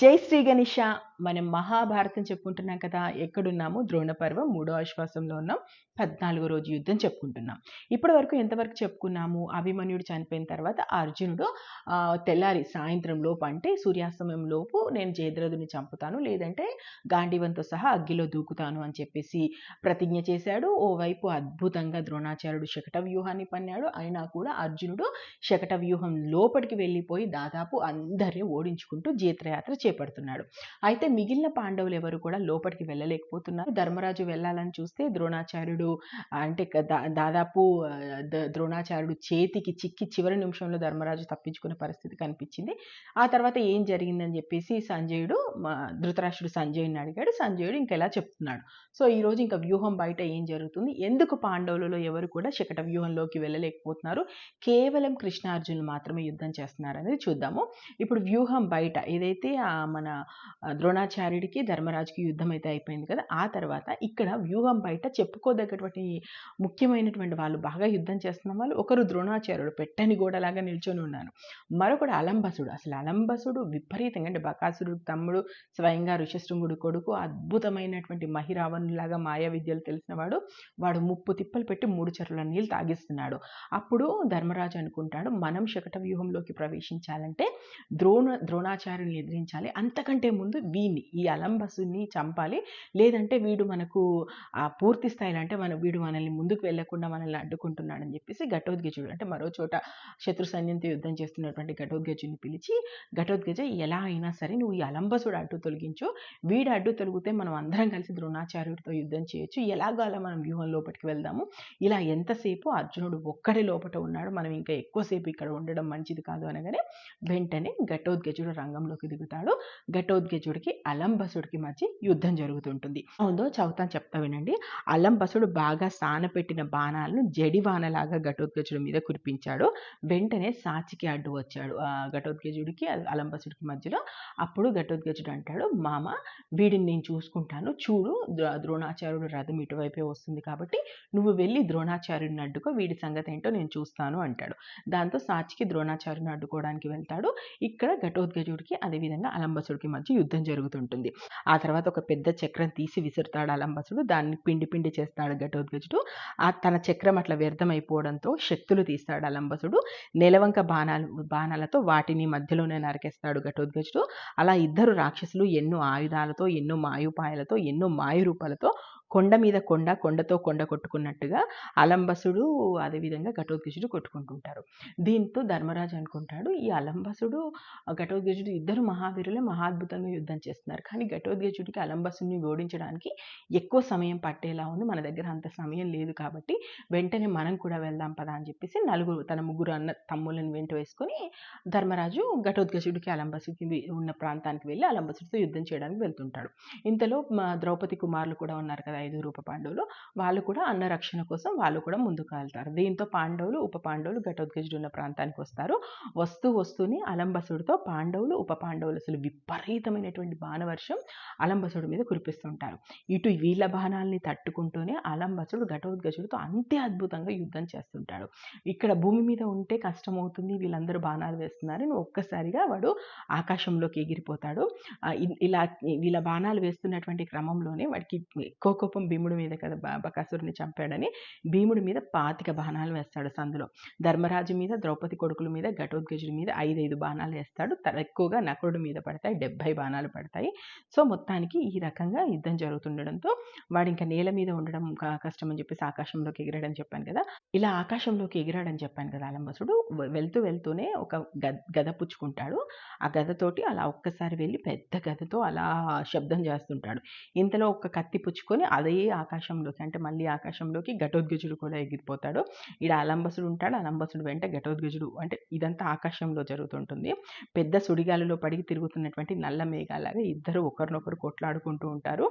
జై శ్రీ గణేష మనం మహాభారతం చెప్పుకుంటున్నాం కదా ఎక్కడున్నాము? ద్రోణ పర్వం మూడో ఆశ్వాసంలో ఉన్నాం. పద్నాలుగో రోజు యుద్ధం చెప్పుకుంటున్నాం. ఇప్పటి వరకు ఎంతవరకు చెప్పుకున్నాము? అభిమన్యుడు చనిపోయిన తర్వాత అర్జునుడు తెల్లారి సాయంత్రం లోపు అంటే సూర్యాస్తమయం లోపు నేను జయద్రథుని చంపుతాను లేదంటే గాంధీవంతో సహా అగ్గిలో దూకుతాను అని చెప్పేసి ప్రతిజ్ఞ చేశాడు. ఓవైపు అద్భుతంగా ద్రోణాచార్యుడు శకట వ్యూహాన్ని పన్నాడు. అయినా కూడా అర్జునుడు శకట వ్యూహం లోపలికి వెళ్ళిపోయి దాదాపు అందరిని ఓడించుకుంటూ జీత్రయాత్ర చేపడుతున్నాడు. అయితే మిగిలిన పాండవులు ఎవరు కూడా లోపలికి వెళ్ళలేకపోతున్నారు. ధర్మరాజు వెళ్ళాలని చూస్తే ద్రోణాచార్యుడు అంటే దా- దాదాపు ద్రోణాచార్యుడు చేతికి చిక్కి చివరి నిమిషంలో ధర్మరాజు తప్పించుకునే పరిస్థితి కనిపించింది. ఆ తర్వాత ఏం జరిగిందని చెప్పేసి సంజయుడు ధృతరాష్ట్రుడు సంజయుడిని అడిగాడు. సంజయుడు ఇంకెలా చెప్తున్నాడు. సో ఈ రోజు ఇంకా వ్యూహం బయట ఏం జరుగుతుంది? ఎందుకు పాండవులలో ఎవరు కూడా శకట వ్యూహంలోకి వెళ్ళలేకపోతున్నారు? కేవలం కృష్ణార్జునులు మాత్రమే యుద్ధం చేస్తున్నారు అనేది చూద్దాము. ఇప్పుడు వ్యూహం బయట ఏదైతే మన ద్రోణ ద్రోణాచార్యుడికి ధర్మరాజుకి యుద్ధం అయితే అయిపోయింది కదా ఆ తర్వాత ఇక్కడ వ్యూహం బయట చెప్పుకోదగ్గటువంటి ముఖ్యమైనటువంటి వాళ్ళు బాగా యుద్ధం చేస్తున్న వాళ్ళు ఒకరు ద్రోణాచార్యుడు పెట్టని గోడలాగా నిల్చొని ఉన్నాను. మరొకడు అలంబసుడు. అసలు అలంబసుడు విపరీతంగా అంటే బకాసురుడు తమ్ముడు స్వయంగా ఋషశృంగుడు కొడుకు అద్భుతమైనటువంటి మహిరావణులాగా మాయా విద్యలు తెలిసినవాడు వాడు ముప్పు తిప్పలు పెట్టి మూడు చెరువుల నీళ్ళు తాగిస్తున్నాడు. అప్పుడు ధర్మరాజు అనుకుంటాడు మనం శకట వ్యూహంలోకి ప్రవేశించాలంటే ద్రోణ ద్రోణాచార్యుని ఎదిరించాలి. అంతకంటే ముందు వీ వీడిని ఈ అలంబసుని చంపాలి. లేదంటే వీడు మనకు ఆ పూర్తి స్థాయిలో అంటే మన వీడు మనల్ని ముందుకు వెళ్ళకుండా మనల్ని అడ్డుకుంటున్నాడని చెప్పేసి ఘటోద్గజుడు అంటే మరో చోట శత్రు సైన్యంతో యుద్ధం చేస్తున్నటువంటి ఘటోద్గజుని పిలిచి ఘటోద్గజ ఎలా అయినా సరే నువ్వు ఈ అలంబసుడు అడ్డు తొలగించు. వీడు అడ్డు తొలగితే మనం అందరం కలిసి ద్రోణాచార్యుడితో యుద్ధం చేయొచ్చు. ఎలాగో అలా మనం వ్యూహం లోపలికి వెళ్దాము? ఇలా ఎంతసేపు అర్జునుడు ఒక్కడే లోపల ఉన్నాడు. మనం ఇంకా ఎక్కువసేపు ఇక్కడ ఉండడం మంచిది కాదు అనగానే వెంటనే ఘటోద్గజుడు రంగంలోకి దిగుతాడు. ఘటోద్గజుడికి అలంబసుడికి మధ్య యుద్ధం జరుగుతుంటుంది. ఉందో చదువుతాను చెప్తా వినండి. అలంబసుడు బాగా సానపెట్టిన బాణాలను జడి వానలాగా ఘటోద్గజుడి మీద కురిపించాడు. వెంటనే సాచికి అడ్డు వచ్చాడు. ఆ ఘటోద్గజుడికి అలంబసుడికి మధ్యలో అప్పుడు ఘటోద్గజుడు అంటాడు మామ వీడిని నేను చూసుకుంటాను. చూడు ద్రో- ద్రోణాచార్యుడు రథం ఇటువైపే వస్తుంది కాబట్టి నువ్వు వెళ్ళి ద్రోణాచార్యుడిని అడ్డుకో. వీడి సంగతి ఏంటో నేను చూస్తాను అంటాడు. దాంతో సాచికి ద్రోణాచార్యుని అడ్డుకోవడానికి వెళ్తాడు. ఇక్కడ ఘటోద్గజుడికి అదేవిధంగా అలంబసుడికి మధ్య యుద్ధం జరుగుతుంటుంది. ఆ తర్వాత ఒక పెద్ద చక్రం తీసి విసురుతాడు అలంబసుడు దాన్ని పిండి పిండి చేస్తాడు ఘటోద్గజుడు ఆ తన చక్రం అట్లా వ్యర్థమైపోవడంతో శక్తులు తీస్తాడు అలంబసుడు నెలవంక బాణాలు బాణాలతో వాటిని మధ్యలోనే నరికేస్తాడు ఘటోద్గజుడు అలా ఇద్దరు రాక్షసులు ఎన్నో ఆయుధాలతో ఎన్నో మాయుపాయాలతో ఎన్నో మాయు రూపాలతో కొండ మీద కొండ కొండతో కొండ కొట్టుకున్నట్టుగా అలంబసుడు అదేవిధంగా ఘటోద్గజుడు కొట్టుకుంటుంటారు. దీంతో ధర్మరాజు అనుకుంటాడు ఈ అలంబసుడు ఆ ఘటోద్గజుడు ఇద్దరు మహావీరులే మహాద్భుతంగా యుద్ధం చేస్తున్నారు. కానీ ఘటోద్గజుడికి అలంబసుడిని ఓడించడానికి ఎక్కువ సమయం పట్టేలా ఉంది. మన దగ్గర అంత సమయం లేదు కాబట్టి వెంటనే మనం కూడా వెళ్దాం పదా అని చెప్పేసి నలుగురు తన ముగ్గురు అన్న తమ్ములను వెంట వేసుకొని ధర్మరాజు ఘటోద్గజుడికి అలంబసుడికి ఉన్న ప్రాంతానికి వెళ్ళి అలంబసుడితో యుద్ధం చేయడానికి వెళ్తుంటాడు. ఇంతలో మా ద్రౌపది కుమారులు కూడా ఉన్నారు కదా ఐదు రూప పాండవులు వాళ్ళు కూడా అన్న రక్షణ కోసం వాళ్ళు కూడా ముందుకు వెళ్తారు. దీంతో పాండవులు ఉప పాండవులు ఘటోద్గజుడు ఉన్న ప్రాంతానికి వస్తారు. వస్తూ వస్తూనే అలంబసుడితో పాండవులు ఉప పాండవులు అసలు విపరీతమైనటువంటి బాణవర్షం అలంబసుడి మీద కురిపిస్తుంటారు. ఇటు వీళ్ళ బాణాలని తట్టుకుంటూనే అలంబసుడు ఘటోద్గజుడితో అంతే అద్భుతంగా యుద్ధం చేస్తుంటాడు. ఇక్కడ భూమి మీద ఉంటే కష్టం అవుతుంది వీళ్ళందరూ బాణాలు వేస్తున్నారని ఒక్కసారిగా వాడు ఆకాశంలోకి ఎగిరిపోతాడు. ఇలా వీళ్ళ బాణాలు వేస్తున్నటువంటి క్రమంలోనే వాడికి ఎక్కువ కోపం భీముడి మీద కదా బకాసురుని చంపాడని భీముడి మీద పాతిక బాణాలు వేస్తాడు సందులో. ధర్మరాజు మీద ద్రౌపది కొడుకుల మీద ఘటోద్గజుడి మీద ఐదైదు బాణాలు వేస్తాడు. ఎక్కువగా నకురుడి మీద పడతాయి డెబ్బై బాణాలు పడతాయి. సో మొత్తానికి ఈ రకంగా యుద్ధం జరుగుతుండడంతో వాడు ఇంకా నేల మీద ఉండడం కష్టం అని చెప్పేసి ఆకాశంలోకి ఎగిరాడని చెప్పాను కదా. ఇలా ఆకాశంలోకి ఎగిరాడని చెప్పాను కదా అలంబసుడు. వెళ్తూ వెళ్తూనే ఒక గద గద పుచ్చుకుంటాడు. ఆ గదతోటి అలా ఒక్కసారి వెళ్ళి పెద్ద గదతో అలా శబ్దం చేస్తుంటాడు. ఇంతలో ఒక కత్తి పుచ్చుకొని అదే ఆకాశంలోకి అంటే మళ్ళీ ఆకాశంలోకి ఘటోద్గజుడు కూడా ఎగిరిపోతాడు. ఇక్కడ అలంబసుడు ఉంటాడు. అలంబసుడు వెంట ఘటోద్గజుడు అంటే ఇదంతా ఆకాశంలో జరుగుతుంటుంది. పెద్ద సుడిగాలిలో పడి తిరుగుతున్నటువంటి నల్ల మేఘాలాగా ఇద్దరు ఒకరినొకరు కొట్లాడుకుంటూ ఉంటారు.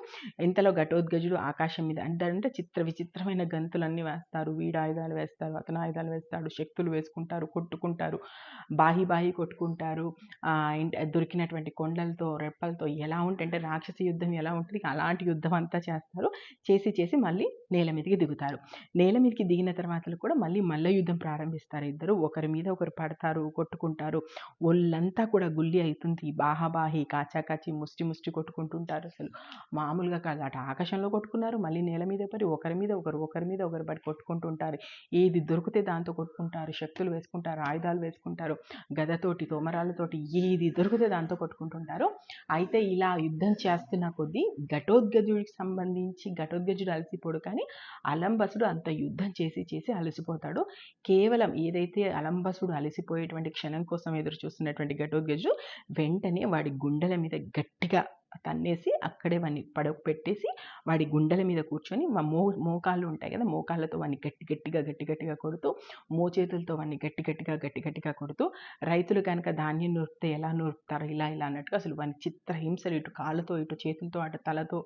ఇంతలో ఘటోద్గజుడు ఆకాశం మీద అంటే అంటే చిత్ర విచిత్రమైన గంతులన్నీ వేస్తారు. వీడు ఆయుధాలు వేస్తారు అతను ఆయుధాలు వేస్తాడు శక్తులు వేసుకుంటారు కొట్టుకుంటారు బాహి బాహి కొట్టుకుంటారు. దొరికినటువంటి కొండలతో రెప్పలతో ఎలా ఉంటే అంటే రాక్షస యుద్ధం ఎలా ఉంటుంది అలాంటి యుద్ధం అంతా చేస్తారు. చేసి చేసి మళ్ళీ నేల మీదకి దిగుతారు. నేల మీదకి దిగిన తర్వాత కూడా మళ్ళీ మల్ల యుద్ధం ప్రారంభిస్తారు ఇద్దరు. ఒకరి మీద ఒకరు పడతారు కొట్టుకుంటారు. ఒళ్ళంతా కూడా గుల్లి అవుతుంది బాహాబాహి కాచాకాచి ముష్టి ముష్టి కొట్టుకుంటుంటారు అసలు. మామూలుగా కాదు. అటు ఆకాశంలో కొట్టుకున్నారు మళ్ళీ నేల మీద పడి ఒకరి మీద ఒకరు ఒకరి మీద ఒకరు పడి కొట్టుకుంటుంటారు ఏది దొరికితే దాంతో కొట్టుకుంటారు. శక్తులు వేసుకుంటారు ఆయుధాలు వేసుకుంటారు గదతోటి తోమరాలతోటి ఏది దొరికితే దాంతో కొట్టుకుంటుంటారు అయితే ఇలా యుద్ధం చేస్తున్న కొద్దీ ఘటోద్గజుడికి సంబంధించి ఘటోద్గజుడు అలసిపోడు కానీ అలంబసుడు అంత యుద్ధం చేసి చేసి అలసిపోతాడు. కేవలం ఏదైతే అలంబసుడు అలసిపోయేటువంటి క్షణం కోసం ఎదురు చూస్తున్నటువంటి ఘటోద్గజుడు వెంటనే వాడి గుండెల మీద గట్టిగా తన్నేసి అక్కడే వాడిని పడవ పెట్టేసి వాడి గుండెల మీద కూర్చొని మా మో మోకాళ్ళు ఉంటాయి కదా మోకాళ్ళతో వాడిని గట్టి గట్టిగా గట్టి గట్టిగా కొడుతూ మోచేతులతో వాడిని గట్టి గట్టిగా గట్టి గట్టిగా కొడుతూ రైతులు కనుక ధాన్యం నూరితే ఎలా నూరుతారు ఇలా ఇలా అన్నట్టుగా అసలు వాని చిత్రహింసలు ఇటు కాళ్ళతో ఇటు చేతులతో అటు తలతో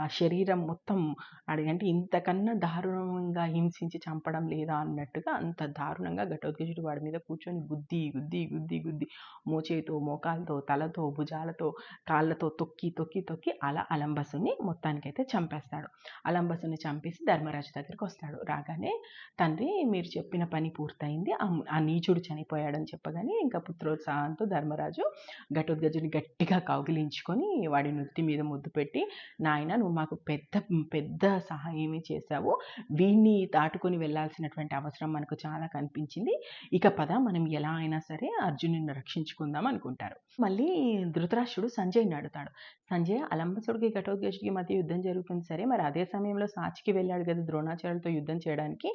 ఆ శరీరం మొత్తం అడిగంటే ఇంతకన్నా దారుణంగా హింసించి చంపడం లేదా అన్నట్టుగా అంత దారుణంగా ఘటోద్గజుడు వాడి మీద కూర్చొని గుద్ది గుద్ది గుద్ది గుద్ది మోచేతో మోకాలతో తలతో భుజాలతో కాళ్ళతో తొక్కి తొక్కి తొక్కి అలా అలంబసుని మొత్తానికైతే చంపేస్తాడు. అలంబసుని చంపేసి ధర్మరాజు దగ్గరికి వస్తాడు. రాగానే తండ్రి మీరు చెప్పిన పని పూర్తయింది. ఆ- ఆ నీచుడు చనిపోయాడని చెప్పగానే ఇంకా పుత్రోత్సాహంతో ధర్మరాజు ఘటోద్గజుని గట్టిగా కౌగిలించుకొని వాడి నుత్తి మీద ముద్దు పెట్టి నాయన నువ్వు మాకు పెద్ద పెద్ద సహాయమే చేశావు. వీడిని దాటుకొని వెళ్ళాల్సినటువంటి అవసరం మనకు చాలా కనిపించింది. ఇక పద మనం ఎలా అయినా సరే అర్జునుని రక్షించుకుందాం అనుకుంటారు. మళ్ళీ ధృతరాష్ట్రుడు సంజయ్ని అడుగుతాడు. సంజయ్ అలంబసుడికి ఘటోద్గజుడికి మధ్య యుద్ధం జరుగుతుంది. సరే మరి అదే సమయంలో సాచికి వెళ్ళాడు కదా ద్రోణాచార్యులతో యుద్ధం చేయడానికి.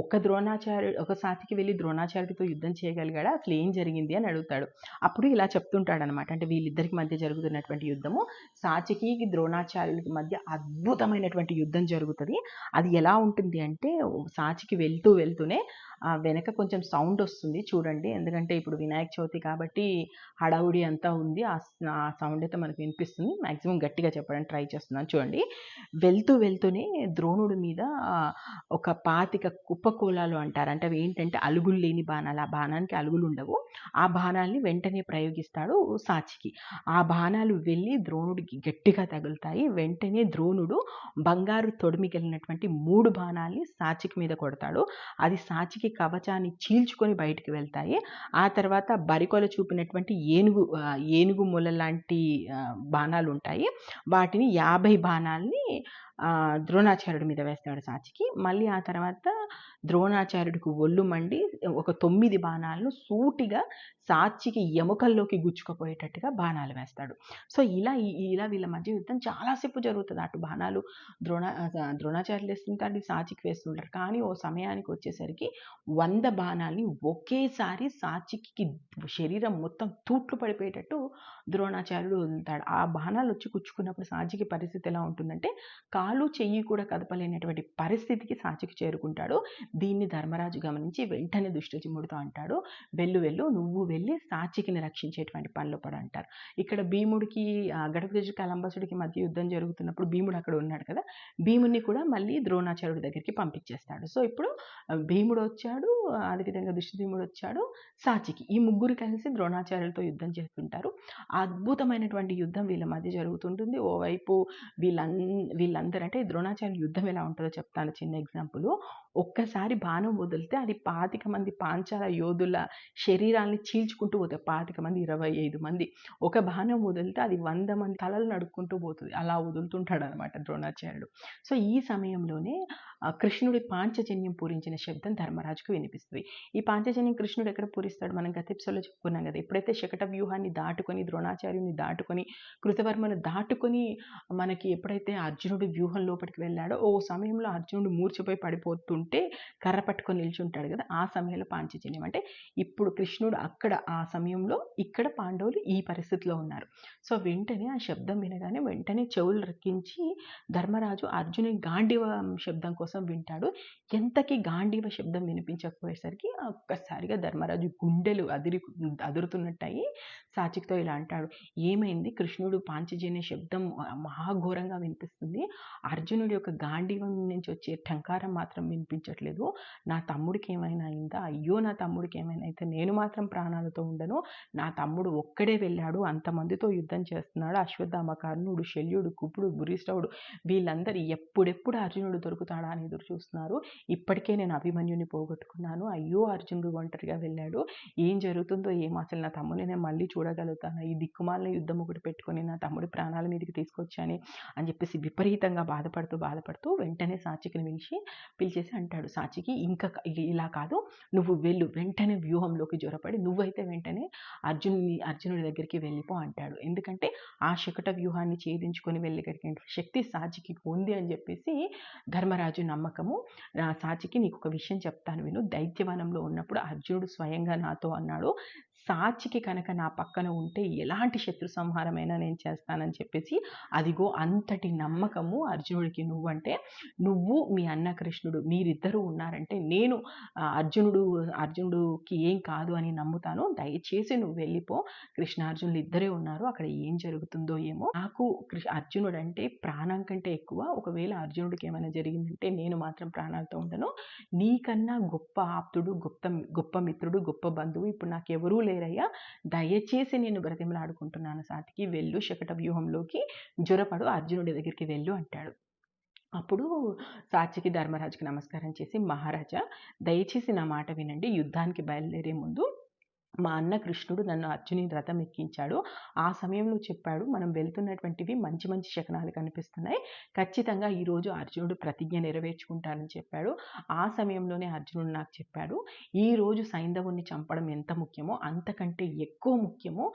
ఒక్క ద్రోణాచార్య ఒక సాచికి వెళ్ళి ద్రోణాచార్యుడితో యుద్ధం చేయగలిగాడా? అసలు ఏం జరిగింది అని అడుగుతాడు. అప్పుడు ఇలా చెప్తుంటాడు అనమాట అంటే వీళ్ళిద్దరికి మధ్య జరుగుతున్నటువంటి యుద్ధము సాచికి ద్రోణాచార్యులకి మధ్య అద్భుతమైనటువంటి యుద్ధం జరుగుతుంది. అది ఎలా ఉంటుంది అంటే సాచికి వెళ్తూ వెళ్తూనే ఆ వెనక కొంచెం సౌండ్ వస్తుంది చూడండి. ఎందుకంటే ఇప్పుడు వినాయక చవితి కాబట్టి హడావుడి అంతా ఉంది. ఆ సౌండ్ అయితే మనకు వినిపిస్తుంది. మ్యాక్సిమం గట్టిగా చెప్పడానికి ట్రై చేస్తున్నాను. చూడండి వెళ్తూ వెళ్తూనే ద్రోణుడి మీద ఒక పాతిక కుప్పకూలాలు అంటారు. అంటే అవి ఏంటంటే అలుగులు లేని బాణాలు. ఆ బాణానికి అలుగులు ఉండవు. ఆ బాణాల్ని వెంటనే ప్రయోగిస్తాడు సాచికి. ఆ బాణాలు వెళ్ళి ద్రోణుడికి గట్టిగా తగులుతాయి. వెంటనే ద్రోణుడు బంగారు తొడిమికెళ్ళినటువంటి మూడు బాణాల్ని సాచికి మీద కొడతాడు. అది సాచికి కవచాన్ని చీల్చుకొని బయటికి వెళ్తాయి. ఆ తర్వాత బరికొల చూపినటువంటి ఏనుగు ఏనుగు మొల లాంటి బాణాలు బాణాలు ఉంటాయి వాటిని యాభై బాణాల్ని ద్రోణాచార్యుడి మీద వేస్తాడు సాచికి. మళ్ళీ ఆ తర్వాత ద్రోణాచార్యుడికి ఒళ్ళు మండి ఒక తొమ్మిది బాణాలను సూటిగా సాచికి ఎముకల్లోకి గుచ్చుకుపోయేటట్టుగా బాణాలు వేస్తాడు. సో ఇలా ఇలా వీళ్ళ మధ్య యుద్ధం చాలాసేపు జరుగుతుంది. అటు బాణాలు ద్రోణ ద్రోణాచార్యులు వేస్తుంటారు సాచికి వేస్తుంటారు. కానీ ఓ సమయానికి వచ్చేసరికి వంద బాణాలని ఒకేసారి సాచికి శరీరం మొత్తం తూట్లు పడిపోయేటట్టు ద్రోణాచార్యుడు వదులుతాడు. ఆ బాణాలు వచ్చి గుచ్చుకున్నప్పుడు సాచికి పరిస్థితి ఎలా ఉంటుందంటే కా కాలు చెయ్యి కూడా కదపలేనటువంటి పరిస్థితికి సాచికి చేరుకుంటాడు. దీన్ని ధర్మరాజు గమనించి వెంటనే దుష్టచిముడితో అంటాడు వెళ్ళు వెళ్ళు నువ్వు వెళ్ళి సాచికిని రక్షించేటువంటి పనిలో పడు అంటారు. ఇక్కడ భీముడికి ఆ, కలంబసుడికి మధ్య యుద్ధం జరుగుతున్నప్పుడు భీముడు అక్కడ ఉన్నాడు కదా భీముడిని కూడా మళ్ళీ ద్రోణాచార్యుడి దగ్గరికి పంపించేస్తాడు. సో ఇప్పుడు భీముడు వచ్చాడు అదేవిధంగా దుష్టభీముడు వచ్చాడు సాచికి ఈ ముగ్గురు కలిసి ద్రోణాచార్యులతో యుద్ధం చేస్తుంటారు. అద్భుతమైనటువంటి యుద్ధం వీళ్ళ మధ్య జరుగుతుంటుంది. ఓవైపు వీళ్ళన్ వీళ్ళందరూ అంటే ద్రోణాచార్య యుద్ధం ఎలా ఉంటుందో చెప్తాను. చిన్న ఎగ్జాంపుల్ ఒక్కసారి బాణం వదిలితే అది పాతిక మంది పాంచాల యోధుల శరీరాల్ని చీల్చుకుంటూ పోతాయి. పాతిక మంది ఇరవై ఐదు మంది. ఒక బాణం వదిలితే అది వంద మంది తలలు నడుక్కుంటూ పోతుంది. అలా వదులుతుంటాడు అనమాట ద్రోణాచార్యుడు. సో ఈ సమయంలోనే కృష్ణుడి పాంచజన్యం పూరించిన శబ్దం ధర్మరాజుకు వినిపిస్తుంది. ఈ పాంచజన్యం కృష్ణుడు ఎక్కడ పూరిస్తాడు? మనం గతిప్సలో చెప్పుకున్నాం కదా! ఎప్పుడైతే శకట వ్యూహాన్ని దాటుకొని ద్రోణాచార్యుని దాటుకొని కృతవర్మను దాటుకొని మనకి ఎప్పుడైతే అర్జునుడు వ్యూహం లోపలికి వెళ్ళాడో ఓ సమయంలో అర్జునుడు మూర్చిపోయి ఉంటే కర్ర పట్టుకొని నిల్చుంటాడు కదా ఆ సమయంలో పాంచజన్యం అంటే ఇప్పుడు కృష్ణుడు అక్కడ ఆ సమయంలో ఇక్కడ పాండవులు ఈ పరిస్థితిలో ఉన్నారు. సో వెంటనే ఆ శబ్దం వినగానే వెంటనే చెవులు రక్కించి ధర్మరాజు అర్జుని గాంధీవ శబ్దం కోసం వింటాడు. ఎంతకి గాంధీవ శబ్దం వినిపించకపోయేసరికి ఒక్కసారిగా ధర్మరాజు గుండెలు అదిరి అదురుతున్నట్టయి సాచిక్తో ఇలా అంటాడు ఏమైంది? కృష్ణుడు పాంచజన్య శబ్దం మహాఘోరంగా వినిపిస్తుంది. అర్జునుడి యొక్క గాంధీవం నుంచి వచ్చే టంకారం మాత్రం వినిపి వినిపించట్లేదు. నా తమ్ముడికి ఏమైనా అయిందా? అయ్యో నా తమ్ముడికి ఏమైనా అయితే నేను మాత్రం ప్రాణాలతో ఉండను. నా తమ్ముడు ఒక్కడే వెళ్ళాడు. అంతమందితో యుద్ధం చేస్తున్నాడు. అశ్వత్థామ కర్ణుడు శల్యుడు కుపుడు భూరిష్ఠవుడు వీళ్ళందరూ ఎప్పుడెప్పుడు అర్జునుడు దొరుకుతాడా అని ఎదురు చూస్తున్నారు. ఇప్పటికే నేను అభిమన్యుని పోగొట్టుకున్నాను. అయ్యో అర్జునుడు ఒంటరిగా వెళ్ళాడు. ఏం జరుగుతుందో ఏం? అసలు నా తమ్ముని నేను మళ్ళీ చూడగలుగుతాను? ఈ దిక్కుమాలిన యుద్ధం ఒకటి పెట్టుకొని నా తమ్ముడి ప్రాణాల మీదకి తీసుకొచ్చాను అని చెప్పేసి విపరీతంగా బాధపడుతూ బాధపడుతూ వెంటనే సాచికిని పిలిచి పిలిచేసి అంటాడు సాచికి. ఇంకా ఇలా కాదు. నువ్వు వెళ్ళు వెంటనే వ్యూహంలోకి జ్వరపడి నువ్వైతే వెంటనే అర్జునుని అర్జునుడి దగ్గరికి వెళ్ళిపో అంటాడు. ఎందుకంటే ఆ శకట వ్యూహాన్ని ఛేదించుకొని వెళ్ళగలిగే శక్తి సాచికి ఉంది అని చెప్పేసి ధర్మరాజు నమ్మకము. సాచికి నీకు ఒక విషయం చెప్తాను విను. దైత్యవనంలో ఉన్నప్పుడు అర్జునుడు స్వయంగా నాతో అన్నాడు సాచికి కనుక నా పక్కన ఉంటే ఎలాంటి శత్రు సంహారమైనా నేను చేస్తానని చెప్పేసి అదిగో అంతటి నమ్మకము అర్జునుడికి నువ్వంటే నువ్వు మీ అన్న కృష్ణుడు మీరిద్దరూ ఉన్నారంటే నేను అర్జునుడు అర్జునుడికి ఏం కాదు అని నమ్ముతాను. దయచేసి నువ్వు వెళ్ళిపో. కృష్ణార్జునులు ఇద్దరే ఉన్నారు. అక్కడ ఏం జరుగుతుందో ఏమో. నాకు కృష్ణ అర్జునుడు అంటే ప్రాణం కంటే ఎక్కువ. ఒకవేళ అర్జునుడికి ఏమైనా జరిగిందంటే నేను మాత్రం ప్రాణాలతో ఉండను. నీకన్నా గొప్ప ఆప్తుడు గొప్ప గొప్ప మిత్రుడు గొప్ప బంధువు ఇప్పుడు నాకు ఎవరూ లేరయ్యా దయచేసి నేను బ్రతిమలాడుకుంటున్నాను సాటికి వెళ్ళు శకట వ్యూహంలోకి జ్వరపడు అర్జునుడి దగ్గరికి వెళ్ళు అంటాడు. అప్పుడు సాచికి ధర్మరాజుకి నమస్కారం చేసి మహారాజా దయచేసి నా మాట వినండి యుద్ధానికి బయలుదేరే ముందు మా అన్న కృష్ణుడు నన్ను అర్జుని రథం ఎక్కించాడు. ఆ సమయంలో చెప్పాడు మనం వెళ్తున్నటువంటివి మంచి మంచి శకనాలు కనిపిస్తున్నాయి. ఖచ్చితంగా ఈరోజు అర్జునుడు ప్రతిజ్ఞ నెరవేర్చుకుంటానని చెప్పాడు. ఆ సమయంలోనే అర్జునుడు నాకు చెప్పాడు ఈరోజు సైంధవుని చంపడం ఎంత ముఖ్యమో అంతకంటే ఎక్కువ ముఖ్యమో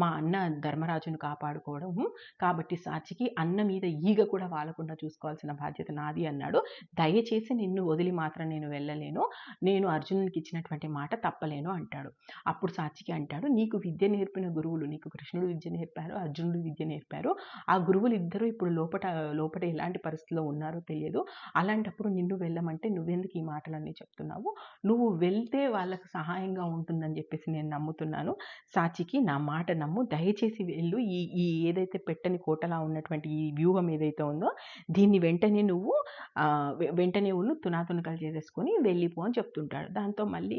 మా అన్న ధర్మరాజును కాపాడుకోవడం. కాబట్టి సాచికి అన్న మీద ఈగ కూడా వాలకుండా చూసుకోవాల్సిన బాధ్యత నాది అన్నాడు. దయచేసి నిన్ను వదిలి మాత్రం నేను వెళ్ళలేను. నేను అర్జునునికి ఇచ్చినటువంటి మాట తప్పలేను అంటాడు. అప్పుడు సాచికి అంటాడు నీకు విద్య నేర్పిన గురువులు నీకు కృష్ణుడు విద్య నేర్పారు అర్జునుడు విద్య నేర్పారు. ఆ గురువులు ఇద్దరు ఇప్పుడు లోపట లోపట ఎలాంటి పరిస్థితిలో ఉన్నారో తెలియదు. అలాంటప్పుడు నిన్ను వెళ్ళమంటే నువ్వెందుకు ఈ మాటలన్నీ చెప్తున్నావు? నువ్వు వెళ్తే వాళ్ళకు సహాయంగా ఉంటుందని చెప్పేసి నేను నమ్ముతున్నాను. సాచికి నా మాట నమ్ము. దయచేసి వెళ్ళు. ఈ ఈ ఏదైతే పెట్టని కోటలా ఉన్నటువంటి ఈ వ్యూహం ఏదైతే ఉందో దీన్ని వెంటనే నువ్వు వెంటనే ఉన్ను తునాతునకలు చేసేసుకొని వెళ్ళిపో అని చెప్తుంటాడు. దాంతో మళ్ళీ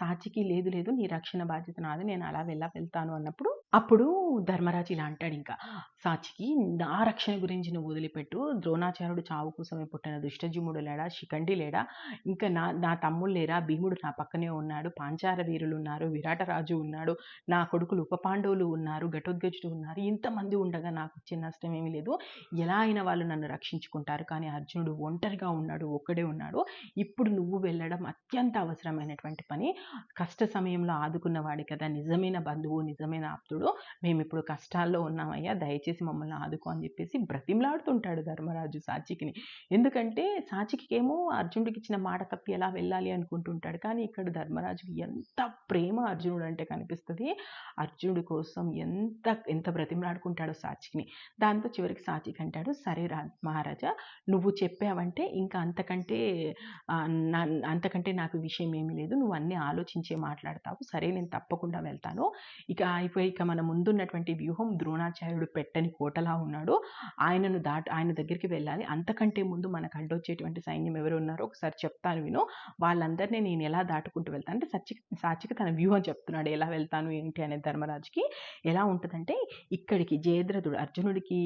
సాచికి లేదు లేదు నీ రక్షణ బాధ్యత నాది నేను అలా వెళ్ళా వెళ్తాను అన్నప్పుడు అప్పుడు ధర్మరాజు ఇలా అంటాడు ఇంకా సాచికి నా రక్షణ గురించి నువ్వు వదిలిపెట్టు ద్రోణాచార్యుడు చావు కోసమే పుట్టిన దుష్టజుముడు లేడా శిఖండి లేడా ఇంకా నా నా తమ్ముడు లేరా భీముడు నా పక్కనే ఉన్నాడు పాంచార వీరులు ఉన్నారు విరాటరాజు ఉన్నాడు నా కొడుకులు ఉపపాండవులు ఉన్నారు ఘటోద్గజుడు ఉన్నారు ఇంతమంది ఉండగా నాకు వచ్చే నష్టం ఏమీ లేదు ఎలా అయినా వాళ్ళు నన్ను రక్షించుకుంటారు కానీ అర్జునుడు ఒంటరిగా ఉన్నాడు ఒక్కడే ఉన్నాడు ఇప్పుడు నువ్వు వెళ్ళడం అత్యంత అవసరమైనటువంటి పని కష్ట సమయం సమయంలో ఆదుకున్నవాడి కదా నిజమైన బంధువు నిజమైన ఆప్తుడు మేము ఇప్పుడు కష్టాల్లో ఉన్నామయ్యా దయచేసి మమ్మల్ని ఆదుకో అని చెప్పేసి బ్రతిమలాడుతుంటాడు ధర్మరాజు సాచికిని. ఎందుకంటే సాచికి ఏమో అర్జునుడికి ఇచ్చిన మాట తప్పి ఎలా వెళ్ళాలి అనుకుంటుంటాడు. కానీ ఇక్కడ ధర్మరాజుకి ఎంత ప్రేమ అర్జునుడు అంటే కనిపిస్తుంది. అర్జునుడి కోసం ఎంత ఎంత బ్రతిమలాడుకుంటాడో సాచికిని. దాంతో చివరికి సాచికి అంటాడు సరే రా మహారాజా నువ్వు చెప్పావంటే ఇంకా అంతకంటే అంతకంటే నాకు విషయం ఏమీ లేదు. నువ్వు అన్నీ ఆలోచించే మాట్లాడతావు. సరే నేను తప్పకుండా వెళ్తాను. ఇక అయిపోయి ఇక మన ముందున్నటువంటి వ్యూహం ద్రోణాచార్యుడు పెట్టని కోటలా ఉన్నాడు. ఆయనను దాట ఆయన దగ్గరికి వెళ్ళాలి. అంతకంటే ముందు మనకు అడ్డొచ్చేటువంటి సైన్యం ఎవరు ఉన్నారో ఒకసారి చెప్తాను విను. వాళ్ళందరినీ నేను ఎలా దాటుకుంటూ వెళ్తాను? అంటే సచ్చి సాచిక తన వ్యూహం చెప్తున్నాడు. ఎలా వెళ్తాను ఏంటి అనే ధర్మరాజుకి. ఎలా ఉంటుందంటే ఇక్కడికి జయద్రథుడు అర్జునుడికి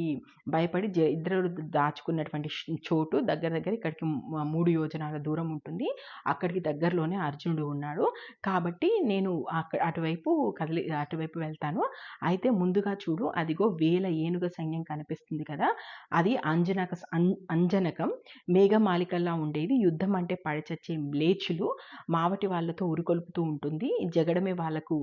భయపడి జయద్రథుడు దాచుకున్నటువంటి చోటు దగ్గర దగ్గర ఇక్కడికి మూడు యోజనాల దూరం ఉంటుంది. అక్కడికి దగ్గరలోనే అర్జునుడు ఉన్నాడు. కాబట్టి నేను అక్కడ అటువైపు కదిలి అటువైపు వెళ్తాను. అయితే ముందుగా చూడు అదిగో వేల ఏనుగ సైన్యం కనిపిస్తుంది కదా? అది అంజనక అంజనకం. మేఘమాలికల్లా ఉండేది. యుద్ధం అంటే పడచచ్చే లేచులు. మావటి వాళ్ళతో ఉరికొల్పుతూ ఉంటుంది. జగడమే వాళ్ళకు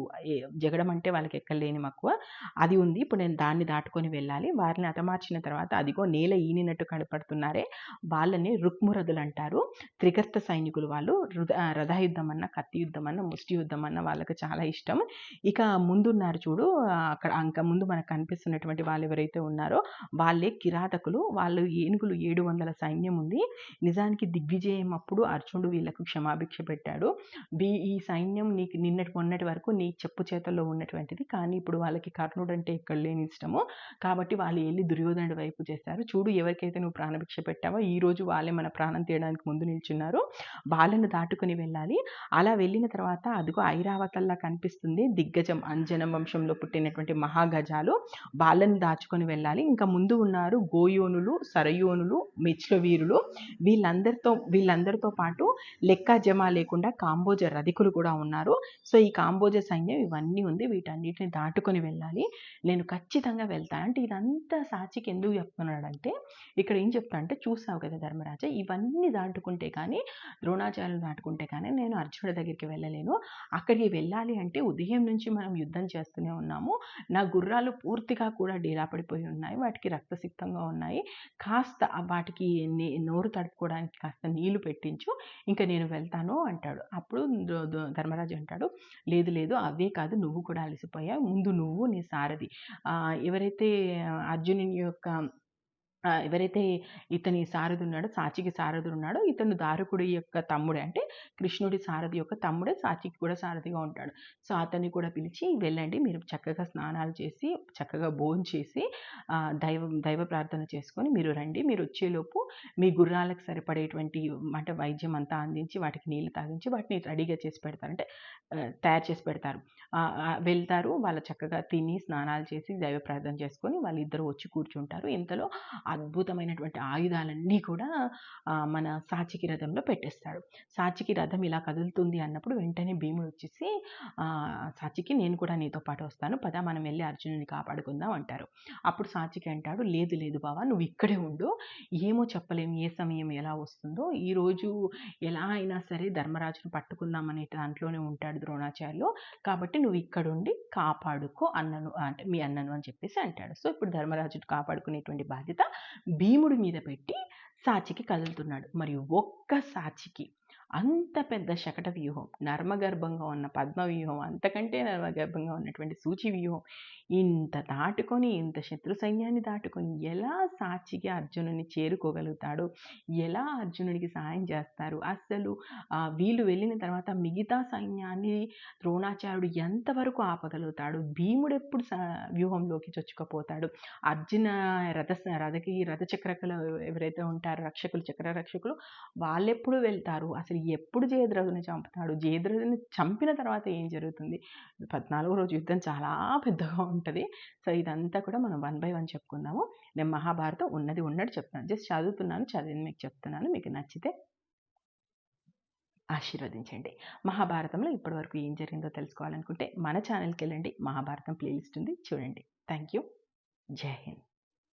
జగడం అంటే వాళ్ళకి ఎక్కలేని మక్కువ. అది ఉంది. ఇప్పుడు నేను దాన్ని దాటుకొని వెళ్ళాలి. వారిని హతమార్చిన తర్వాత అదిగో నేల ఈనినట్టు కనపడుతున్నారే. వాళ్ళని రుక్మురదులు అంటారు త్రికర్త సైనికులు వాళ్ళు. రథ యుద్ధం అన్న కత్తి యుద్ధం అన్న ముష్టి యుద్ధం అన్న వాళ్ళకి చాలా ఇష్టం. ఇక ముందున్నారు చూడు అక్కడ ఇంకా ముందు మనకు కనిపిస్తున్నటువంటి వాళ్ళు ఎవరైతే ఉన్నారో వాళ్ళే కిరాతకులు. వాళ్ళు ఏనుగులు ఏడు వందల సైన్యం ఉంది. నిజానికి దిగ్విజయం అప్పుడు అర్జునుడు వీళ్ళకు క్షమాభిక్ష పెట్టాడు. వీ ఈ సైన్యం నీకు నిన్నటి మొన్నటి వరకు నీ చెప్పు చేతల్లో ఉన్నటువంటిది. కానీ ఇప్పుడు వాళ్ళకి కర్ణుడు అంటే ఎక్కడ లేని ఇష్టము. కాబట్టి వాళ్ళు వెళ్ళి దుర్యోధనుడి వైపు చేస్తారు చూడు ఎవరికైతే నువ్వు ప్రాణభిక్ష పెట్టావో ఈ రోజు వాళ్ళే మన ప్రాణం తీయడానికి ముందు నిల్చున్నారు. వాళ్ళను దాటుకుని వెళ్ళాలి. అలా వెళ్ళిన తర్వాత అదిగో ఐరావతల్లా కనిపిస్తుంది. దిగ్గజం అంజనం వంశంలో పుట్టినటువంటి మహాగజాలు. వాళ్ళని దాచుకొని వెళ్ళాలి. ఇంకా ముందు ఉన్నారు గోయోనులు సరయోనులు మిచ్లవీరులు వీళ్ళందరితో వీళ్ళందరితో పాటు లెక్క జమ లేకుండా కాంబోజ రధికులు కూడా ఉన్నారు. సో ఈ కాంబోజ సైన్యం ఇవన్నీ ఉంది. వీటన్నిటిని దాటుకొని వెళ్ళాలి. నేను ఖచ్చితంగా వెళ్తాను అంటే ఇదంతా సాచికి ఎందుకు చెప్తున్నాడంటే ఇక్కడ ఏం చెప్తా అంటే చూసావు కదా ధర్మరాజా ఇవన్నీ దాటుకుంటే కానీ ద్రోణాచార్యులు దాటుకుంటే కానీ నేను అర్జునుడి దగ్గరికి వెళ్ళలేను. అక్కడ అక్కడికి వెళ్ళాలి అంటే ఉదయం నుంచి మనం యుద్ధం చేస్తూనే ఉన్నాము. నా గుర్రాలు పూర్తిగా కూడా డీలా పడిపోయి ఉన్నాయి. వాటికి రక్తసిక్తంగా ఉన్నాయి. కాస్త వాటికి నోరు తడుపుకోవడానికి కాస్త నీళ్ళు పెట్టించు ఇంకా నేను వెళ్తాను అంటాడు. అప్పుడు ధర్మరాజు అంటాడు లేదు లేదు అవే కాదు నువ్వు కూడా అలసిపోయావు. ముందు నువ్వు నీ సారథి. ఎవరైతే అర్జునుని యొక్క ఎవరైతే ఇతని సారథి ఉన్నాడో సాచికి సారథి ఉన్నాడో ఇతను దారుకుడి యొక్క తమ్ముడే. అంటే కృష్ణుడి సారథి యొక్క తమ్ముడే సాచికి కూడా సారథిగా ఉంటాడు. సో అతన్ని కూడా పిలిచి వెళ్ళండి మీరు చక్కగా స్నానాలు చేసి చక్కగా భోజనం చేసి దైవ దైవ ప్రార్థన చేసుకొని మీరు రండి. మీరు వచ్చేలోపు మీ గుర్రాలకు సరిపడేటువంటి అంటే వైద్యం అంతా అందించి వాటికి నీళ్ళు తాగించి వాటిని రెడీగా చేసి పెడతారు. అంటే తయారు చేసి పెడతారు. వెళ్తారు. వాళ్ళు చక్కగా తిని స్నానాలు చేసి దైవ ప్రార్థన చేసుకొని వాళ్ళిద్దరూ వచ్చి కూర్చుంటారు. ఇంతలో అద్భుతమైనటువంటి ఆయుధాలన్నీ కూడా మన సాచికి రథంలో పెట్టేస్తాడు. సాచికి రథం ఇలా కదులుతుంది అన్నప్పుడు వెంటనే భీముడు వచ్చేసి సాచికి నేను కూడా నీతో పాటు వస్తాను పద మనం వెళ్ళి అర్జునుని కాపాడుకుందాం అంటారు. అప్పుడు సాచికి అంటాడు లేదు లేదు బావా నువ్వు ఇక్కడే ఉండు ఏమో చెప్పలేము ఏ సమయం ఎలా వస్తుందో. ఈరోజు ఎలా అయినా సరే ధర్మరాజును పట్టుకుందాం అనే దాంట్లోనే ఉంటాడు ద్రోణాచార్యులు కాబట్టి నువ్వు ఇక్కడుండి కాపాడుకో అన్నను అంటే మీ అన్నను అని చెప్పేసి అంటాడు. సో ఇప్పుడు ధర్మరాజును కాపాడుకునేటువంటి బాధ్యత భీముడి మీద పెట్టి సాచికి కదులుతున్నాడు. మరియు ఒక్క సాచికి అంత పెద్ద శకట వ్యూహం నర్మగర్భంగా ఉన్న పద్మ వ్యూహం అంతకంటే నర్మగర్భంగా ఉన్నటువంటి సూచి వ్యూహం ఇంత దాటుకొని ఇంత శత్రు సైన్యాన్ని దాటుకొని ఎలా సాచికి అర్జునుని చేరుకోగలుగుతాడు? ఎలా అర్జునుడికి సహాయం చేస్తారు? అసలు ఆ, వీళ్ళు వెళ్ళిన తర్వాత మిగతా సైన్యాన్ని ద్రోణాచార్యుడు ఎంతవరకు ఆపగలుగుతాడు? భీముడు ఎప్పుడు స- వ్యూహంలోకి చొచ్చుకపోతాడు? అర్జున రథ రథకి రథచక్రకులు ఎవరైతే ఉంటారో రక్షకులు చక్ర రక్షకులు వాళ్ళెప్పుడు వెళ్తారు? అసలు ఎప్పుడు జయద్రథుని చంపుతాడు? జయద్రథుని చంపిన తర్వాత ఏం జరుగుతుంది? పద్నాలుగో రోజు యుద్ధం చాలా పెద్దగా ఉంటుంది. సో ఇదంతా కూడా మనం వన్ బై వన్ చెప్పుకుందాము. నేను మహాభారతం ఉన్నది ఉన్నట్టు చెప్తాను జస్ట్ చదువుతున్నాను చదివింది మీకు చెప్తున్నాను. మీకు నచ్చితే ఆశీర్వదించండి. మహాభారతంలో ఇప్పటివరకు ఏం జరిగిందో తెలుసుకోవాలనుకుంటే మన ఛానల్కి వెళ్ళండి. మహాభారతం ప్లేలిస్ట్ ఉంది. చూడండి. థ్యాంక్ యూ జై హింద్.